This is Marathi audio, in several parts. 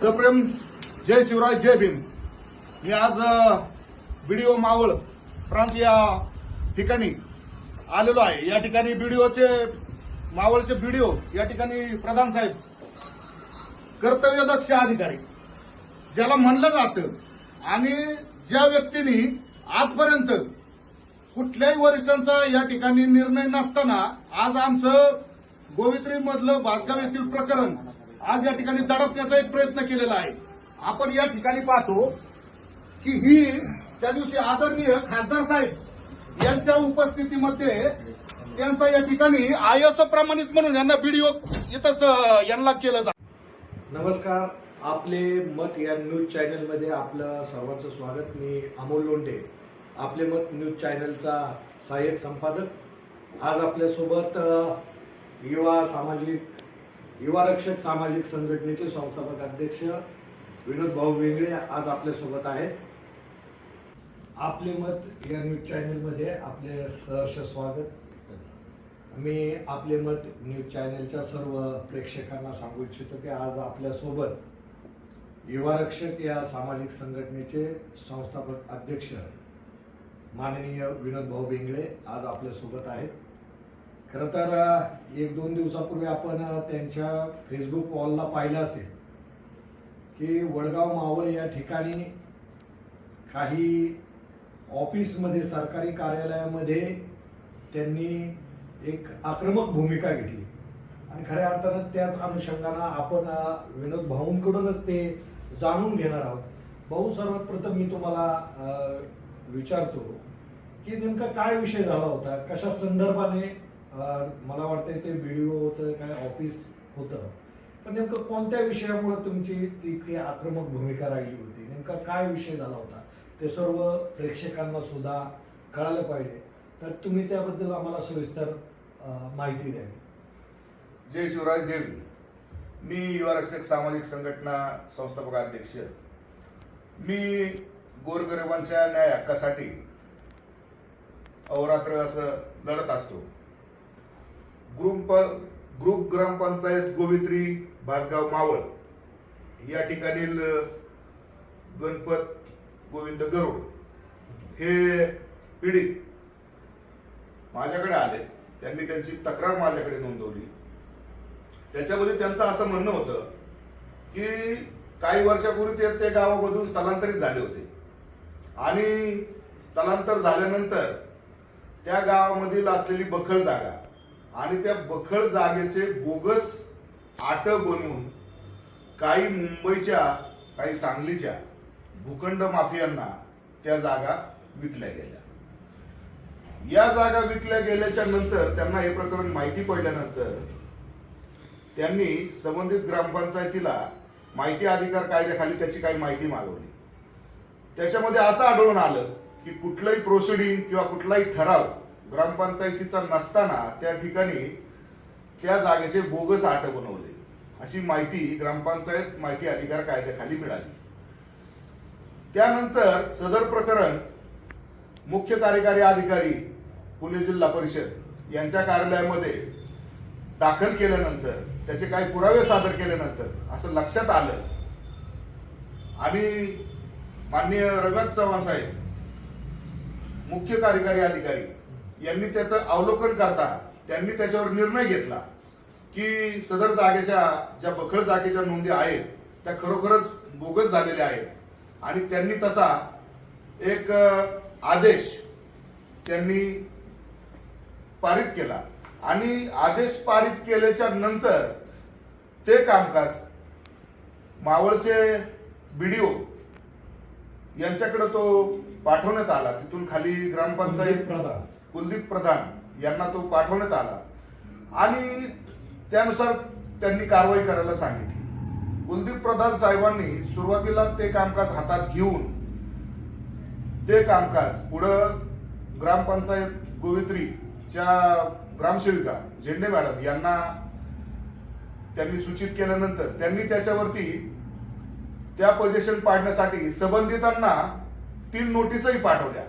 सप्रेम जय शिवराय जय भीम. मी आज बीडीओ मावळ प्रांत या ठिकाणी आलेलो आहे. या ठिकाणी बीडीओचे मावळचे बीडीओ या ठिकाणी प्रधान साहेब कर्तव्यदक्ष अधिकारी ज्याला म्हणलं जातं आणि ज्या व्यक्तींनी आजपर्यंत कुठल्याही वरिष्ठांचा या ठिकाणी निर्णय नसताना आज आमचं गोवित्री मधलं भासगाव येथील प्रकरण आज या ठिकाणी दडपण्याचा एक प्रयत्न केलेला आहे. आपण या ठिकाणी पाहतो की ही त्या दिवशी आदरणीय खासदार साहेब यांच्या उपस्थितीमध्ये त्यांचा या ठिकाणी आयएसओ प्रमाणित म्हणून यांना व्हिडिओ इथंच यांना केलं जातं नमस्कार. आपले मत या न्यूज चॅनलमध्ये आपलं सर्वांचं स्वागत. मी अमोल लोंढे आपले मत न्यूज चॅनलचा सहाय्यक संपादक. आज आपल्यासोबत युवा सामाजिक युवा रक्षक सामाजिक संघटनेचे संस्थापक अध्यक्ष विनोद भाऊ वेंगळे आज आपल्यासोबत आहेत. आपले मत या न्यूज चॅनलमध्ये आपले सहर्ष स्वागत. मी आपले मत न्यूज चॅनलच्या सर्व प्रेक्षकांना सांगू इच्छितो की आज आपल्यासोबत युवा रक्षक या सामाजिक संघटनेचे संस्थापक अध्यक्ष माननीय विनोद भाऊ बेंगळे आज आपल्यासोबत आहेत. खरं तर एक दोन दिवसापूर्वी आपण त्यांच्या फेसबुक वॉलला पाहिलं असेल की वडगाव मावळ या ठिकाणी काही ऑफिसमध्ये सरकारी कार्यालयामध्ये त्यांनी एक आक्रमक भूमिका घेतली. आणि खऱ्या अर्थानं त्याच अनुषंगानं आपण विनोद भाऊंकडूनच ते जाणून घेणार आहोत. भाऊ सर्वप्रथम मी तुम्हाला विचारतो की नेमका काय विषय झाला होता? कशा संदर्भाने मला वाटतं ते व्हिडिओचं काय ऑफिस होतं. पण नेमकं कोणत्या विषयामुळे तुमची तितकी आक्रमक भूमिका राहिली होती? नेमका काय विषय झाला होता? ते सर्व प्रेक्षकांना सुद्धा कळालं पाहिजे. तर तुम्ही त्याबद्दल आम्हाला सविस्तर माहिती द्यावी जय शिवराज जय मी युवा रक्षक सामाजिक संघटना संस्थापक अध्यक्ष. मी गोरगरिबांच्या न्याय हक्कासाठी अहोरात्र असं लढत असतो. Group group gram panchayat Govitri Bhasgaon Maval. या ठिकाणील गणपत गोविंद गरुड हे पीडित माझ्याकडे आले. त्यांनी त्यांची तक्रार माझ्याकडे नोंदवली. त्याच्यामध्ये त्यांचं असं म्हणणं होतं की काही वर्षापूर्वी ते त्या गावामधून स्थलांतरित झाले होते. आणि स्थलांतर झाल्यानंतर त्या गावामधील असलेली बखळ जागा आणि त्या बखळ जागेचे बोगस आट बनवून काही मुंबईच्या काही सांगलीच्या भूखंड माफियांना त्या जागा विकल्या गेल्या. या जागा विकल्या गेल्याच्यानंतर त्यांना हे प्रकरण माहिती पडल्यानंतर त्यांनी संबंधित ग्रामपंचायतीला माहिती अधिकार कायद्याखाली त्याची काही माहिती मागवली. त्याच्यामध्ये असं आढळून आलं की कुठलंही प्रोसिडिंग किंवा कुठलाही ठराव ग्रामपंचायतीचा नसताना त्या ठिकाणी त्या जागेचे बोगस आट बनवले. अशी माहिती ग्रामपंचायत माहिती अधिकार कायद्याखाली मिळाली. त्यानंतर सदर प्रकरण मुख्य कार्यकारी अधिकारी पुणे जिल्हा परिषद यांच्या कार्यालयामध्ये दाखल केल्यानंतर त्याचे काही पुरावे सादर केल्यानंतर असं लक्षात आलं. आणि माननीय रघुनाथ चव्हाण साहेब मुख्य कार्यकारी अधिकारी यांनी त्याचं अवलोकन करता त्यांनी त्याच्यावर निर्णय घेतला की सदर जागेच्या ज्या बखळ जागेच्या नोंदी आहेत त्या खरोखरच बोगस झालेल्या आहेत. आणि त्यांनी तसा एक आदेश त्यांनी पारित केला. आणि आदेश पारित केल्याच्यानंतर ते कामकाज मावळचे बीडीओ यांच्याकडे तो पाठवण्यात आला. तिथून खाली ग्रामपंचायत प्रधान कुलदीप प्रधान यांना तो पाठवण्यात आला. आणि त्यानुसार त्यांनी कारवाई करायला सांगितली. कुलदीप प्रधान साहेबांनी सुरुवातीला ते कामकाज हातात घेऊन ते कामकाज पुढं ग्रामपंचायत गोवित्रीच्या ग्रामसेविका झेंडे मॅडम यांना त्यांनी सूचित केल्यानंतर त्यांनी त्याच्यावरती त्या पोझिशन पाडण्यासाठी संबंधितांना तीन नोटीसही पाठवल्या.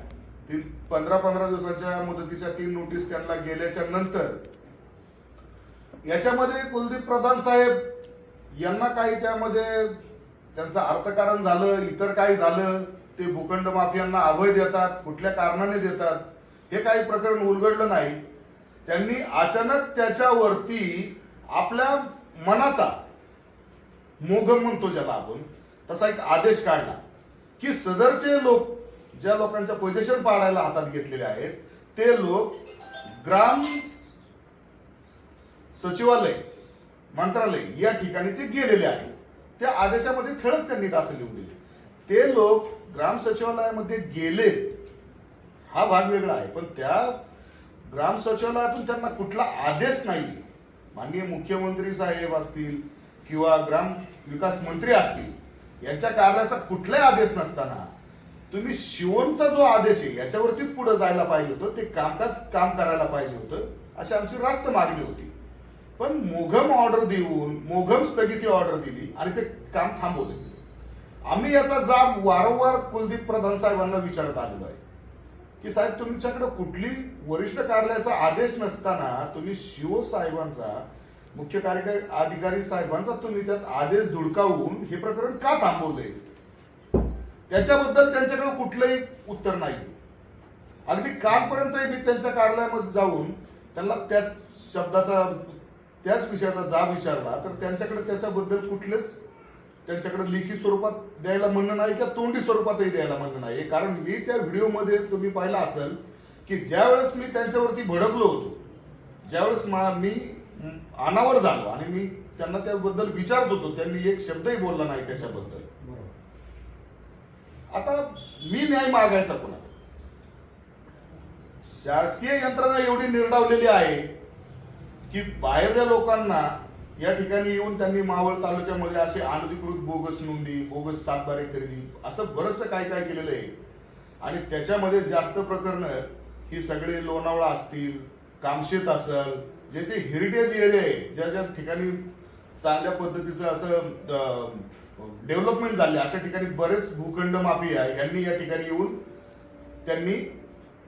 तीन पंधरा पंधरा दिवसाच्या मुदतीच्या तीन नोटीस त्यांना गेल्याच्यानंतर याच्यामध्ये कुलदीप प्रधान साहेब यांना काही त्यामध्ये त्यांचं अर्थकारण झालं इतर काय झालं ते भूखंड माफियांना अभय देतात कुठल्या कारणाने देतात हे काही प्रकरण उलगडलं नाही. त्यांनी अचानक त्याच्यावरती आपल्या मनाचा मोगम म्हणतो ज्याला आपण तसा एक आदेश काढला की सदरचे लोक ज्या लोकांच्या पोझिशन पाडायला हातात घेतलेले आहेत ते लोक ग्राम सचिवालय मंत्रालय या ठिकाणी ते गेलेले आहेत. त्या आदेशामध्ये ठळक त्यांनी असं लिहून दिले. ते लोक ग्राम सचिवालयामध्ये गेलेत. हा भाग वेगळा आहे पण त्या ग्राम सचिवालयातून त्यांना कुठला आदेश नाही माननीय मुख्यमंत्री साहेब असतील किंवा ग्राम विकास मंत्री असतील यांच्या कार्याचा कुठलाही आदेश नसताना तुम्ही शिवणचा जो आदेश आहे याच्यावरतीच पुढे जायला पाहिजे होतं ते कामकाज काम करायला पाहिजे होतं अशी आमची रास्त मागणी होती. पण मोघम ऑर्डर देऊन मोघम स्थगिती ऑर्डर दिली आणि ते काम थांबवले. आम्ही याचा जाब वारंवार कुलदीप प्रधान साहेबांना विचारत आलेलो आहे. की साहेब तुमच्याकडे कुठली वरिष्ठ कार्यालयाचा आदेश नसताना तुम्ही शिव साहेबांचा मुख्य कार्यकारी अधिकारी साहेबांचा तुम्ही त्यात आदेश धुडकावून हे प्रकरण का थांबवलंय? त्याच्याबद्दल त्यांच्याकडे कुठलंही उत्तर नाही. अगदी कालपर्यंतही मी त्यांच्या कार्यालयामध्ये जाऊन त्यांना त्याच शब्दाचा त्याच विषयाचा जाब विचारला तर त्यांच्याकडे त्याच्याबद्दल कुठलेच त्यांच्याकडे लेखी स्वरूपात द्यायला म्हणणं नाही किंवा तोंडी स्वरूपातही द्यायला म्हणणं नाही. कारण मी त्या व्हिडिओमध्ये तुम्ही पाहिला असेल की ज्यावेळेस मी त्यांच्यावरती भडकलो होतो ज्यावेळेस मा- मी अनावर झालो आणि मी त्यांना त्याबद्दल विचारत होतो त्यांनी एक शब्दही बोलला नाही त्याच्याबद्दल. आता मी न्याय मागायचा कोणाला शासकीय यंत्रणा एवढी निर्डावलेली आहे की बाहेरच्या लोकांना या ठिकाणी येऊन त्यांनी मावळ तालुक्यामध्ये असे अनधिकृत बोगस नोंदी बोगस सातबारे खरेदी असं बरंचसं काय काय केलेलं आहे. आणि त्याच्यामध्ये जास्त प्रकरण ही सगळे लोणावळा असतील कामशेत असेल ज्याचे हेरिटेज एरिया आहे ज्या ज्या ठिकाणी चांगल्या पद्धतीचं असं डेव्हलपमेंट झाले. अशा ठिकाणी बरेच भूखंड माफी आहे. यांनी या ठिकाणी येऊन त्यांनी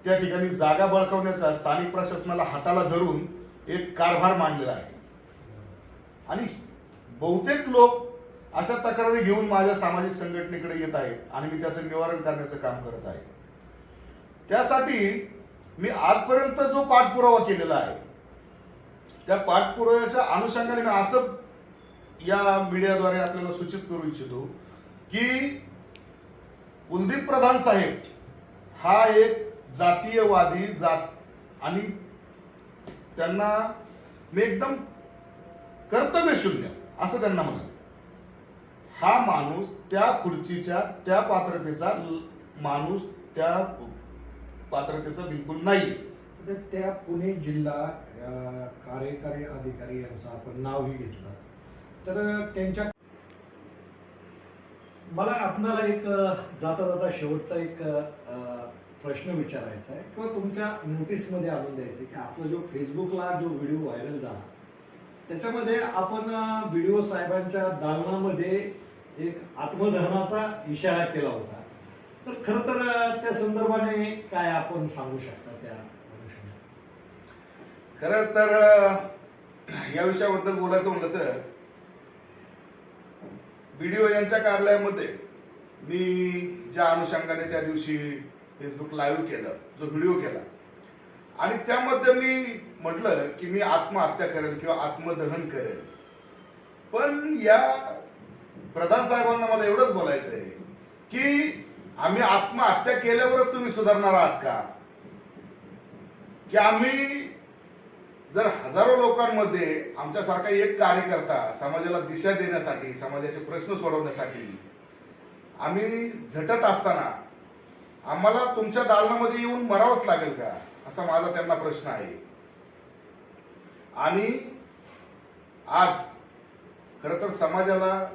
त्या ठिकाणी जागा बळकावण्याचा स्थानिक प्रशासनाला हाताला धरून एक कारभार मांडलेला आहे. आणि बहुतेक लोक अशा तक्रारी घेऊन माझ्या सामाजिक संघटनेकडे येत आहेत आणि मी त्याचं निवारण करण्याचं काम करत आहे. त्यासाठी मी आजपर्यंत जो पाठपुरावा केलेला आहे त्या पाठपुराव्याच्या अनुषंगाने मी असं या मीडियाद्वारे आपल्याला सूचित करू इच्छितो की कुलदीप प्रधान साहेब हा एक जातीयवादी जात आणि त्यांना मी एकदम कर्तव्य शून्य असं त्यांना म्हणाल हा माणूस त्या खुर्चीच्या त्या पात्रतेचा माणूस त्या पात्रतेचा बिलकुल नाही. तर त्या पुणे जिल्हा कार्यकारी अधिकारी यांचं आपण नावही घेतलं. तर त्यांच्या मला आपणाला एक जाता जाता शेवटचा एक प्रश्न विचारायचा आहे. किंवा तुमच्या नोटीसमध्ये आणून द्यायचं की आपला जो फेसबुकला जो व्हिडिओ व्हायरल झाला त्याच्यामध्ये आपण व्हिडिओ साहेबांच्या दालनामध्ये एक आत्मदहनाचा इशारा केला होता. तर खरं तर त्या संदर्भाने काय आपण सांगू शकता त्या खरं तर या विषयाबद्दल बोलायचं म्हणलं तर व्हिडिओ यांच्या कार्यालयामध्ये मी ज्या अनुषंगाने त्या दिवशी फेसबुक लाईव्ह केलं जो व्हिडिओ केला. आणि त्यामध्ये मी म्हटलं की मी आत्महत्या करेल किंवा आत्मदहन करेल पण या प्रधान साहेबांना मला एवढंच बोलायचं आहे की आम्ही आत्महत्या केल्यावरच तुम्ही सुधारणार आहात का? की आम्ही जर हजारो लोकांमध्ये आमच्यासारखा एक कार्यकर्ता समाजाला दिशा देण्यासाठी समाजाचे प्रश्न सोडवण्यासाठी आम्ही झटत असताना आम्हाला तुमच्या दालनामध्ये येऊन मरावंच लागेल का? असा माझा त्यांना प्रश्न आहे. आणि आज खर तर समाजाला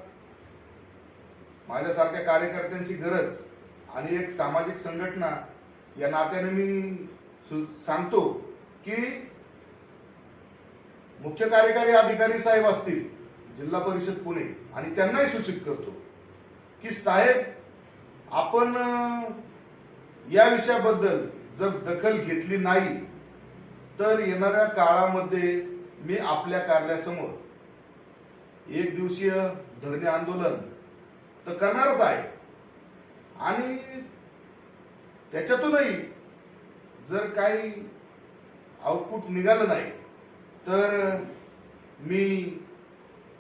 माझ्यासारख्या कार्यकर्त्यांची गरज आणि एक सामाजिक संघटना या नात्याने मी सु- सांगतो की मुख्य कार्यकारी अधिकारी साहेब असतील जिल्हा परिषद पुणे आणि त्यांनाही सूचित करतो की साहेब आपण या विषयाबद्दल जर दखल घेतली नाही तर येणाऱ्या काळामध्ये मी आपल्या कार्यालयासमोर एक दिवसीय धरणे आंदोलन तर करणारच आहे. आणि त्याच्यातूनही जर काही आउटपुट निघालं नाही तर मी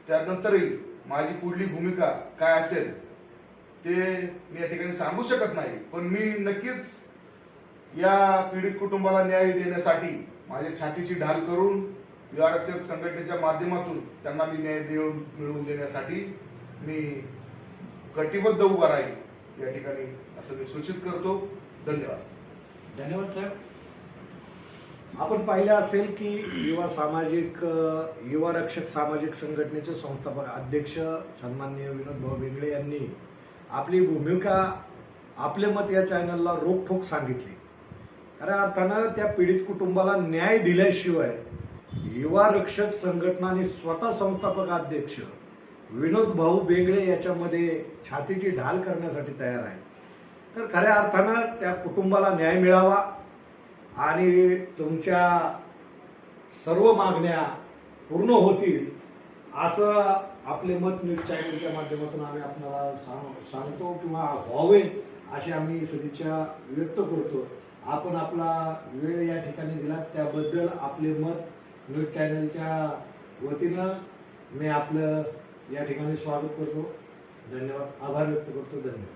त्यानंतरही माझी पुढली भूमिका काय असेल ते मी या ठिकाणी सांगू शकत नाही. पण मी नक्कीच या पीडित कुटुंबाला न्याय देण्यासाठी माझ्या छातीची ढाल करून युवारक्षक संघटनेच्या माध्यमातून त्यांना मी न्याय देऊन मिळवून देण्यासाठी मी कटिबद्ध उभा राहील या ठिकाणी असं मी सूचित करतो. धन्यवाद. धन्यवाद साहेब. आपण पाहिलं असेल की युवा सामाजिक युवा रक्षक सामाजिक संघटनेचे संस्थापक अध्यक्ष सन्माननीय विनोद भाऊ बेंगळे यांनी आपली भूमिका आपले मत या चॅनलला रोखोक सांगितली. खऱ्या अर्थानं त्या पीडित कुटुंबाला न्याय दिल्याशिवाय युवा रक्षक संघटना आणि स्वतः संस्थापक अध्यक्ष विनोद भाऊ बेंगळे याच्यामध्ये छातीची ढाल करण्यासाठी तयार आहे तर खऱ्या अर्थानं त्या कुटुंबाला न्याय मिळावा आणि तुमच्या सर्व मागण्या पूर्ण होतील असं आपले मत न्यूज चॅनलच्या माध्यमातून आम्ही आपल्याला सांग सांगतो किंवा व्हावे अशी आम्ही सदिच्छा व्यक्त करतो. आपण आपला वेळ या ठिकाणी दिला त्याबद्दल आपले मत न्यूज चॅनलच्या वतीनं मी आपलं या ठिकाणी स्वागत करतो. धन्यवाद. आभार व्यक्त करतो. धन्यवाद.